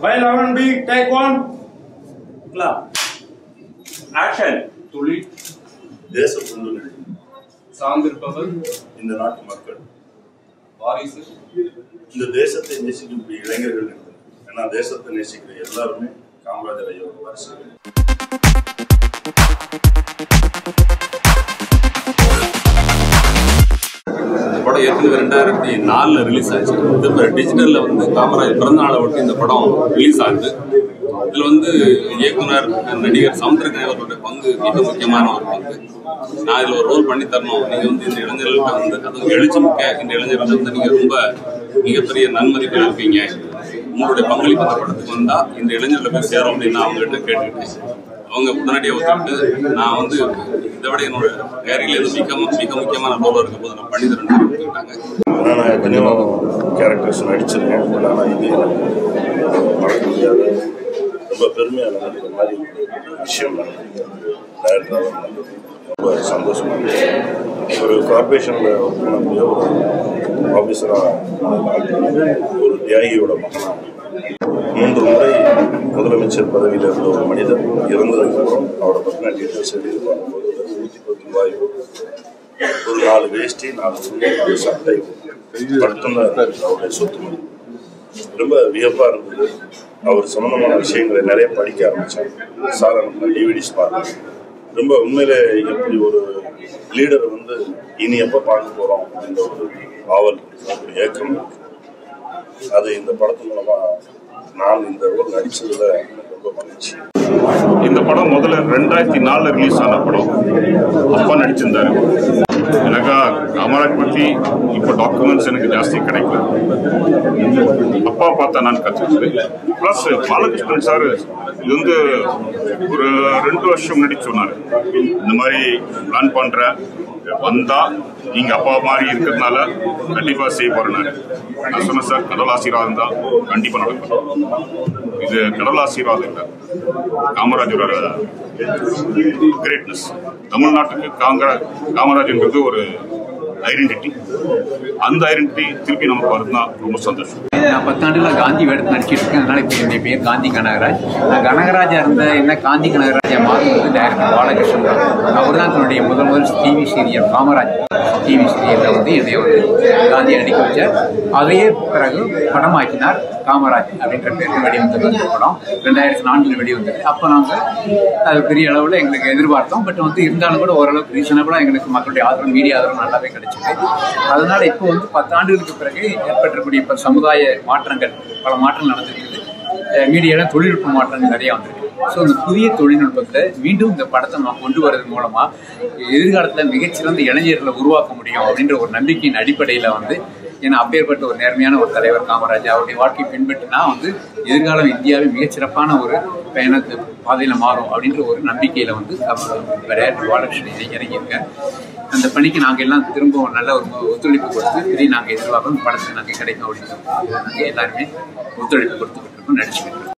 By 11B, take one. Clap. Action. தொழில் தேச துண்டுகள் சார்ந்திருப்பவர் இந்த நாட்டு மக்கள் வாரிசு இந்த தேசத்தை நேசிக்கக்கூடிய இளைஞர்கள் இருக்கு. ஏன்னா தேசத்தை நேசிக்கிற எல்லாருமே காமராஜர் ஐயோட வாரிசுகள் படம் ஏற்கனவே ரெண்டாயிரத்தி நாலில் ரிலீஸ் ஆச்சு. திரும்ப டிஜிட்டலில் வந்து காமராஜ் பிறந்தநாளை ஒட்டி இந்த படம் ரிலீஸ் ஆகுது. இதில் வந்து இயக்குனர் நடிகர் சமுத்திரகனி அவர்களுடைய பங்கு மிக முக்கியமான ஒரு பங்கு. நான் இதில் ஒரு ரோல் பண்ணி தரணும். நீங்கள் வந்து இந்த இளைஞர்கள்ட்ட வந்து அதுவும் எழுச்சி மிக்க இந்த இளைஞர்கள் வந்து நீங்கள் ரொம்ப மிகப்பெரிய நன்மதிப்பில் இருப்பீங்க உங்களுடைய பங்களிப்பு அந்த படத்துக்கு வந்தால் இந்த இளைஞர்களை போய் சேரும் அப்படின்னு நான் அவங்ககிட்ட கேட்டுக்கிட்டேன். அவங்க உடனடியாக ஒத்துக்கிட்டு நான் வந்து இதை விட என்னோட கேரியில் எது மிக மிக முக்கியமான ரோலாக இருக்கும் போது நான் பண்ணி தரேன் ஒத்துக்கிட்டாங்க ஆனால் நான் எத்தனையோ கேரக்டர்ஸ் நடிச்சிருக்கேன் ஆனால் இது மறக்க முடியாத ரொம்ப பெருமையாக நடக்கிற மாதிரி விஷயம். ரொம்ப சந்தோஷமாக ஒரு கார்பரேஷனில் ஒர்க் பண்ணக்கூடிய ஒரு ஆஃபீஸராக ஒரு தியாகியோட மகனாக மூன்று முறை முதலமைச்சர் பதவியில் இருந்த ஒரு மனிதர் இறந்ததுக்கப்புறம் அவரை பற்றின டீட்டெயில்ஸ் எழுதி பார்க்கும்போது நூற்றி பத்து ரூபாய் ஒரு நாலு வேஷ்டி நாலு சட்டை மட்டும்தான் அவருடைய சொத்து ரொம்ப வியப்பா இருந்தது. அவர் சம்பந்தமான விஷயங்களை நிறைய படிக்க ஆரம்பிச்சேன் சார் நம்ம டிவிடிஸ் பார்த்தேன் ரொம்ப உண்மையிலே எப்படி ஒரு லீடரை வந்து இனி எப்போ பார்க்க போகிறோம் அப்படின்ற ஒரு ஆவல் ஒரு ஏக்கம். இருக்கு. அது இந்த படத்து மூலமா நான் இந்த ரோல் நடிச்சதுல எனக்கு ரொம்ப மகிழ்ச்சி. இந்த படம் முதல்ல ரெண்டாயிரத்தி நாலுல ரிலீஸ் ஆன படம். அப்பா நடிச்சிருந்தாரு. எனக்கா காமராஜ் பத்தி இப்போ டாக்குமெண்ட்ஸ் எனக்கு ஜாஸ்தி கிடைக்கல. அப்பா பார்த்தா நான் கற்றுக்கிட்டு ப்ளஸ் பாலகிருஷ்ணன் சார் இது வந்து ஒரு ரெண்டு வருஷம் முன்னாடி சொன்னார். இந்த மாதிரி பிளான் பண்றேன் வந்தா நீங்க அப்பா மாதிரி இருக்கிறதுனால கண்டிப்பா செய்ய போறேன் நான். சொன்னேன் சார் கடல் ஆசீர்வாதம் தான் கண்டிப்பா நடக்கும் இது கடல் ஆசீர்வாதம் இல்லை. காமராஜரோட கிரேட்னஸ் தமிழ்நாட்டுக்கு காங்கிர காமராஜ்ன்றது ஒரு ஐடென்டிட்டி அந்த ஐடென்டிட்டி திருப்பி நமக்கு வருதுன்னா ரொம்ப சந்தோஷம். நான் பத்தாண்டுகளாக காந்தி வேடத்தில் நடிச்சிட்டு இருக்கேன். அதனால இப்போ என்னுடைய பேர் காந்தி கனகராஜ். நான் கனகராஜா இருந்த என்ன காந்தி கனகராஜா மாறுவது டைரக்டர் பாலகிருஷ்ணன் அவர் தான் தன்னுடைய முதல் முதல் டிவி சீரியல் காமராஜ் டிவி சீரியலில் வந்து என்னை வந்து காந்தியை நடிக்க வச்சார். அதையே பிறகு படமாக்கினார் காமராஜ் அப்படின்ற பேருக்கு வெளிவந்தது படம். ரெண்டாயிரத்தி நான்கில் வெளிவந்தது. அப்போ நாங்கள் அது பெரிய அளவில் எங்களுக்கு எதிர்பார்த்தோம். பட் வந்து இருந்தாலும் கூட ஓரளவுக்கு ரீசனபிளாக எங்களுக்கு மக்களுடைய ஆதரவு மீடியா ஆதரவு நல்லாவே கிடைச்சிது அதனால் இப்போ வந்து பத்தாண்டுகளுக்கு பிறகு ஏற்பட்டிருக்கக்கூடிய இப்போ சமுதாய மாற்றங்கள் பல மாற்றங்கள் நடந்திருக்குது. மீடியாவில் தொழில்நுட்ப மாற்றங்கள் நிறைய வந்திருக்கு. ஸோ இந்த புதிய தொழில்நுட்பத்தில் மீண்டும் இந்த படத்தை நம்ம கொண்டு வரது மூலமாக எதிர்காலத்தில் மிகச்சிறந்த இளைஞர்களை உருவாக்க முடியும் அப்படின்ற ஒரு நம்பிக்கையின் அடிப்படையில் வந்து ஏன்னா அப்பேற்பட்ட ஒரு நேர்மையான ஒரு தலைவர் காமராஜ் அவருடைய வாழ்க்கை பின்பற்றினா வந்து எதிர்காலம் இந்தியாவில் மிகச்சிறப்பான ஒரு பயணத்து பாதையில் மாறும் அப்படின்ற ஒரு நம்பிக்கையில் வந்து விளையாட்டு பாலகிருஷ்ணன் இறங்கியிருக்கேன் அந்த பணிக்கு நாங்கள் எல்லாம் திரும்ப நல்ல ஒரு ஒத்துழைப்பு கொடுத்து இதை நாங்கள் எதிர்பார்க்கணும் படத்துக்கு நாங்கள் கிடைக்கும் அப்படின்னு நாங்கள் எல்லாருமே ஒத்துழைப்பு கொடுத்துக்கிட்டு இருக்கோம் நடிச்சுக்கிட்டு இருக்கோம்.